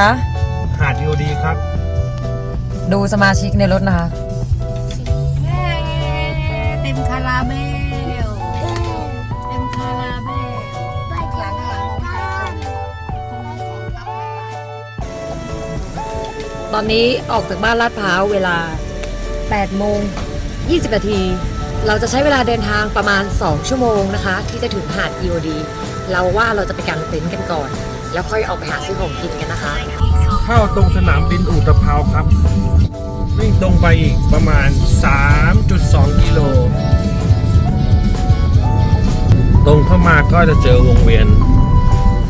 ไหนคะ หาดยูดีครับ ดูสมาชิกในรถนะคะเต็มคาราเบล เต็มคาราเบลหลังหลังมองไปตอนนี้ออกจากบ้านลาดพร้าวเวลา 8 โมง 20 นาที เราจะใช้เวลาเดินทางประมาณ 2 ชั่วโมงนะคะ ที่จะถึงหาด EOD เราว่าเราจะไปกางเต็นท์กันก่อน แล้วค่อยออกไปหาซื้อของกินกันนะคะ เข้าตรงสนามบินอูตภาครับ วิ่งตรงไปอีกประมาณ 3.2 กิโล ตรงเข้ามาก็จะเจอวงเวียน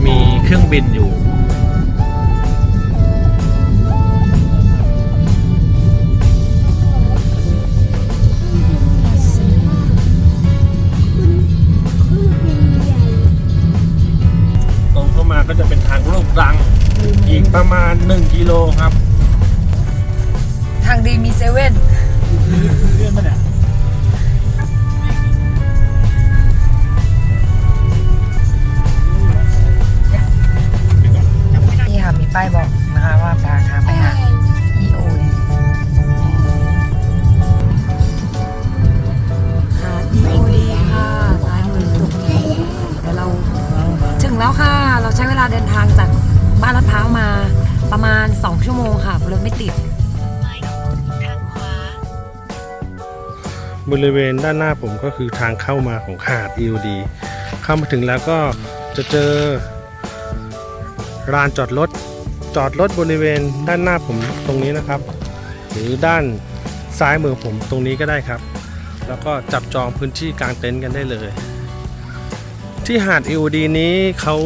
มีเครื่องบินอยู่ อีกประมาณ 1 กิโลครับ ทางดีมีเซเว่นเรื่องมันเนี่ยนี่ค่ะมีป้ายบอกนะคะว่าทางทางไปหา บริเวณด้านหน้าผมก็คือทางเข้ามาของหาด EOD เข้ามาถึงแล้วก็จะเจอลานจอดรถจอดรถบริเวณด้านหน้าผมตรงนี้นะครับ หรือด้านซ้ายมือผมตรงนี้ก็ได้ครับ แล้วก็จับจองพื้นที่กลางเต็นท์กันได้เลย ที่หาด EOD นี้เขา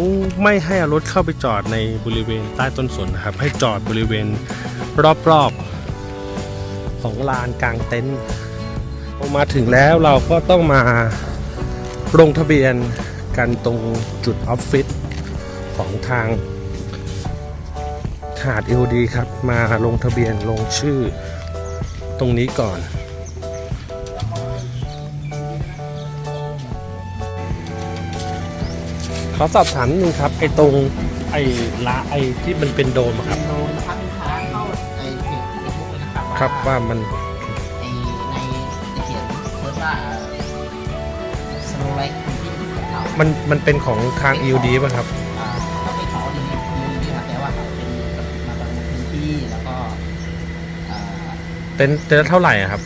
ไม่ให้รถเข้าไปจอดในบริเวณใต้ต้นสนนะครับ ให้จอดบริเวณรอบๆของลานกลางเต็นท์ พอมาถึงแล้วเราก็ต้องมาลงทะเบียนกันตรงจุดออฟฟิศของทางหาด EOD ครับ มาลงทะเบียนลงชื่อตรงนี้ก่อนขอสอบถามนิดนึงครับ ไอ้ตรงไอ้ละไอ้ที่มันเป็นโดมอะครับ โดนทักลูกค้าเข้าไอ้เพจเฟซบุ๊กเลยนะครับ ครับว่ามัน ว่าสโลไลท์คุณที่ของเขามันมันเป็นของทาง EOD ป่ะครับ อ่าก็เป็นของดีดีดีครับแต่ว่าเขาเป็นมาบางพื้นที่แล้วก็อ่าเต็นท์เต็นท์ละเท่าไหร่อะครับ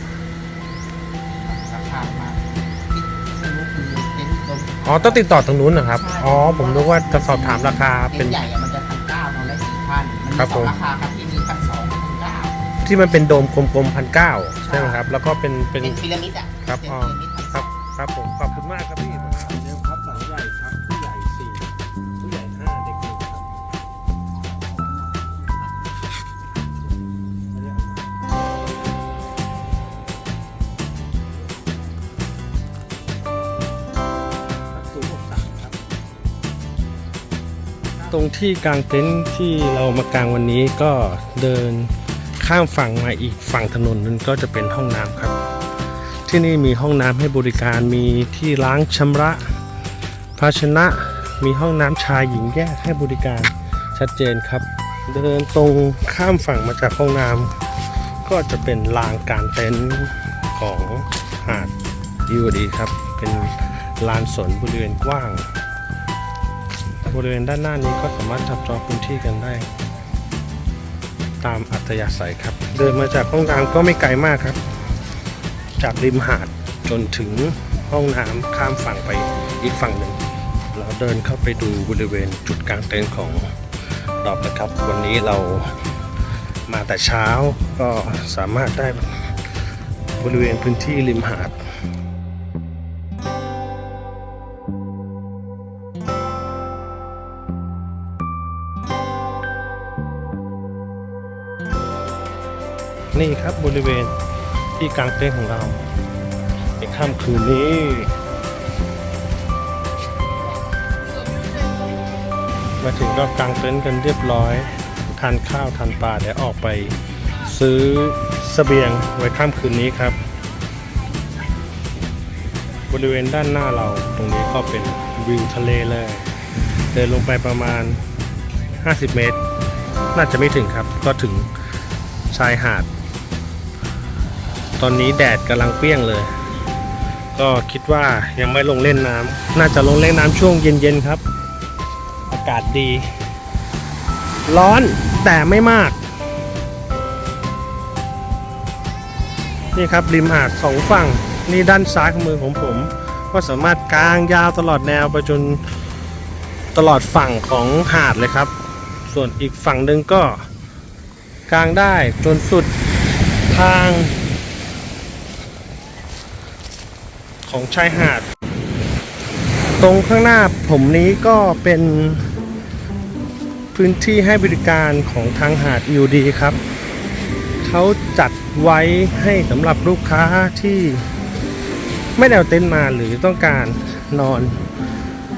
ราคามาที่ที่รู้คือเป็นโดนอ๋อ ต้องติดต่อตรงนู้นนะครับ อ๋อ ผมนึกว่าจะสอบถามราคาเป็เป็น นใหญ่อะมันจะพันเก้านอนได้สี่พันมันมีครับสผองม ราคาครับที่มีพันสองพันเก้าที่มันเป็นโดมกลมๆพันเก้า ใช่ไหมครับ แล้วก็เป็นเป็นเป็นพีระมิดอะครับเป็นอ๋อพีระมิดครับครับผมขอบคุณมากครับพี่เร็วครับหลังใหญ่ครับผู้ใหญ่สี่ผู้ใหญ่ห้าเด็กหนึ่งครับตรงที่กลางเต็นท์ที่เรามากางวันนี้ก็เดิน ข้ามฝั่งมาอีกฝั่งถนนนึงก็จะเป็นห้องน้ำครับ ที่นี่มีห้องน้ำให้บริการมีที่ล้างชำระภาชนะมีห้องน้ำชายหญิงแยกให้บริการชัดเจนครับ เดินตรงข้ามฝั่งมาจากห้องน้ำก็จะเป็นลานการเต็นท์ของหาดยูดีครับ เป็นลานสนบริเวณกว้าง บริเวณด้านหน้านี้ก็สามารถจับจองพื้นที่กันได้ ตามอัธยาศัยครับ เดินมาจากห้องน้ำก็ไม่ไกลมากครับ จากริมหาดจนถึงห้องน้ำข้ามฝั่งไปอีกฝั่งหนึ่งเราเดินเข้าไปดูบริเวณจุดกลางเต็นท์ของดอบนะครับ วันนี้เรามาแต่เช้าก็สามารถได้บริเวณพื้นที่ริมหาด นี่ครับบริเวณที่กลางเต็นท์ของเราในค่ำคืนนี้มาถึงก็กางเต็นท์กันเรียบร้อย ทานข้าวทานปลาเดี๋ยวออกไปซื้อเสบียงไว้ค่ำคืนนี้ครับ บริเวณด้านหน้าเราตรงนี้ก็เป็นวิวทะเลเลย เดินลงไปประมาณ 50 เมตร น่าจะไม่ถึงครับ ก็ถึงชายหาด ตอนนี้แดดกำลังเปรี้ยงเลย ก็คิดว่ายังไม่ลงเล่นน้ำน่าจะลงเล่นน้ำช่วงเย็นๆครับ อากาศดี ร้อนแต่ไม่มาก นี่ครับริมหาดสองฝั่งนี่ด้านซ้ายของมือของผม ก็สามารถกางยาวตลอดแนวไปจนตลอดฝั่งของหาดเลยครับ ส่วนอีกฝั่งหนึ่งก็กางได้จนสุดทาง ของชายหาด ตรงข้างหน้าผมนี้ก็เป็นพื้นที่ให้บริการของทางหาดยูดีครับ เขาจัดไว้ให้สำหรับลูกค้าที่ไม่ได้เอาเต็นท์มาหรือต้องการนอน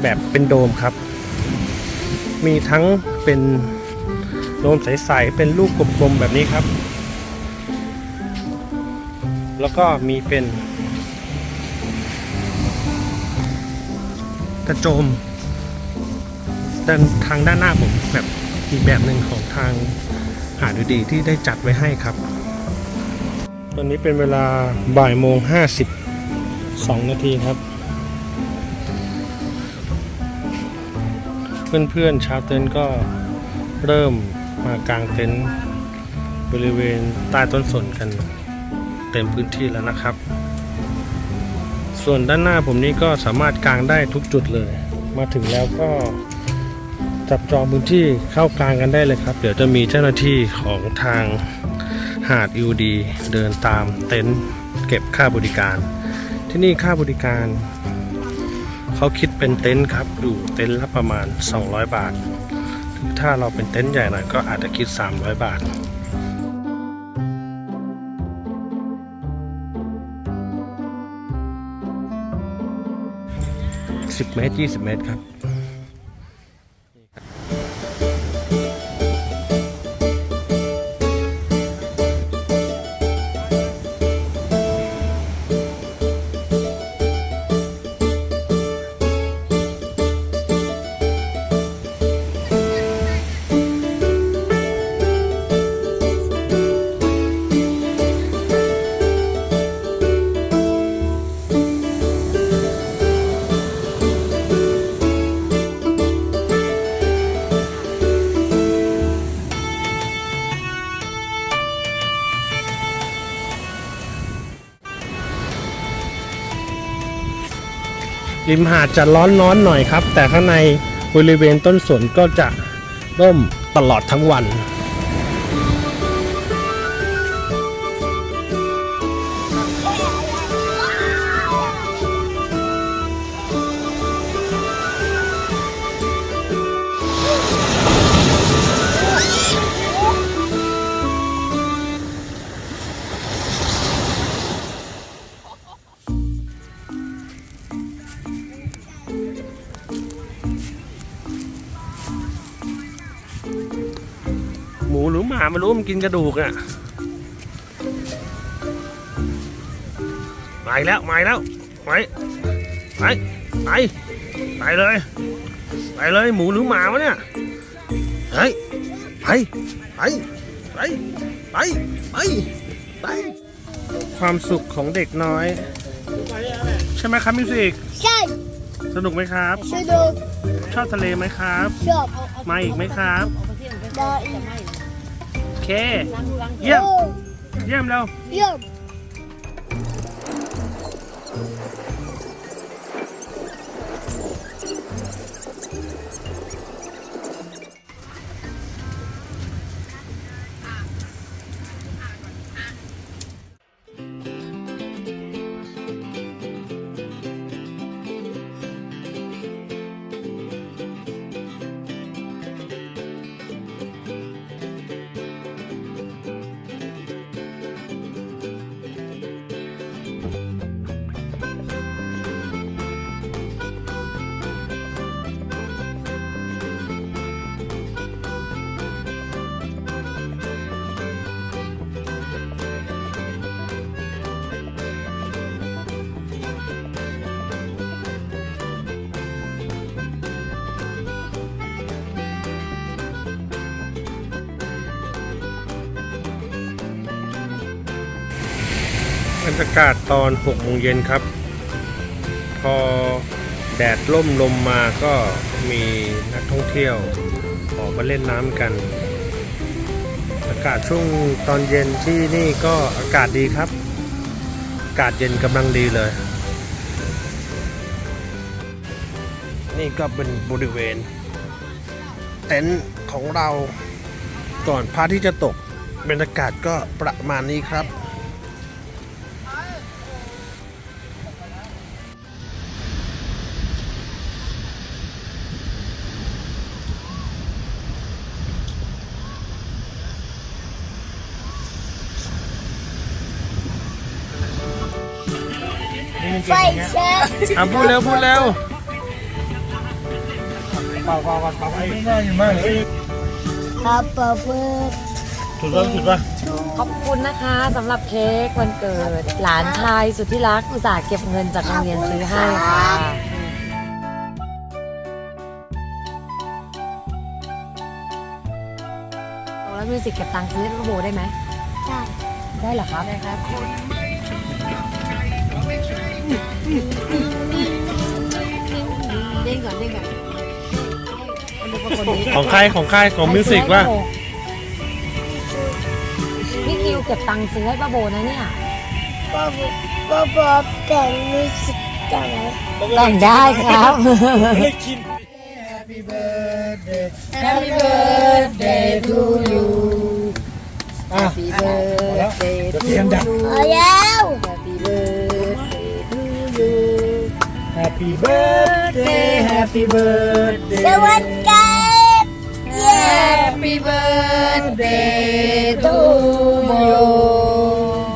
แบบเป็นโดมครับ มีทั้งเป็นโดมใสๆเป็นลูกกลมๆแบบนี้ครับ แล้วก็มีเป็น ระโจมด้านทางด้านหน้าผมแบบอีกแบบหนึ่งของทางหาดูดีที่ได้จัดไว้ให้ครับ ตอนนี้เป็นเวลาบ่ายโมงห้าสิบสองนาทีครับ เพื่อนๆชาวเต็นก็เริ่มมากางเต็นท์บริเวณใต้ต้นสนกันเต็มพื้นที่แล้วนะครับ ส่วนด้านหน้าผมนี้ก็สามารถกางได้ทุกจุดเลย มาถึงแล้วก็จับจองพื้นที่เข้ากลางกันได้เลยครับ เดี๋ยวจะมีเจ้าหน้าที่ของทางหาดยูดีเดินตามเต็นท์เก็บค่าบริการ ที่นี่ค่าบริการเขาคิดเป็นเต็นท์ครับอยู่เต็นท์ละประมาณ 200 บาท ถ้าเราเป็นเต็นท์ใหญ่หน่อยก็อาจจะคิด 300 บาท 10 เมตร 20 เมตรครับ ริมหาดจะร้อนน้อนหน่อยครับ แต่ข้างในบริเวณต้นสนก็จะร่มตลอดทั้งวัน ไม่รู้มันกินกระดูกอะ่ะมาอีกแล้วมาอีกแล้วไปไปไปไปเลยไปเลยหมูหรือหมาวะเนี่ยเฮ้ยไปไปไปไปไปไปความสุขของเด็กน้อย ใช่ไหมครับมิวสิกใช่สนุกไหมครับช่วยดูชอบทะเลไหมครับ ชอบมาอีกไหมครับได้โอ เค เยี่ยม เยี่ยมแล้ว เยี่ยม รรยากาศตอน6โมงเย็นครับ พอแดดล่มลมมาก็มีนักท่องเที่ยวออกมาเล่นน้ำกัน อากาศช่วงตอนเย็นที่นี่ก็อากาศดีครับ อากาศเย็นกำลังดีเลย นี่ก็เป็นบริเวณ เต็นท์ของเราก่อนพระที่จะตกบรรยากาศก็ประมาณนี้ครับ ไฟแช็กอะพูดเร็วพูดเร็วครับเปิดเปิดถูกต้องถูกป่ะขอบคุณนะคะสำหรับเค้กวันเกิด หลานชายสุดที่รักอุตส่าห์เก็บเงินจากโรงเรียนซื้อให้ค่ะแล้วมิวสิกเก็บตังค์ซื้อให้ลูกโบได้ไหมได้ได้เหรอครับได้ครับ คนนี้ของใครของใครของมิวสิกป่ะพี่คิวเก็บตังค์ซื้อให้ป้าโบนะเนี่ยป๊อปป๊อปป๊อปแต่งมิวสิกได้ไหมแต่งได้ครับ Happy birthday to you Happy birthday to you เอาแล้ว Happy birthday to you Happy birthday Happy birthday Happy birthday to you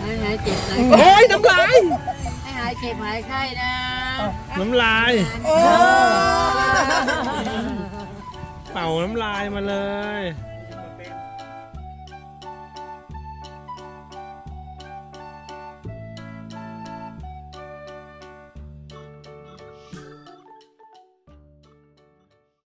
ให้หายเจ็บหายโอ้ยน้ำลายให้หายเจ็บหายไข้นะน้ำลายเป่าน้ำลายมาเลยเ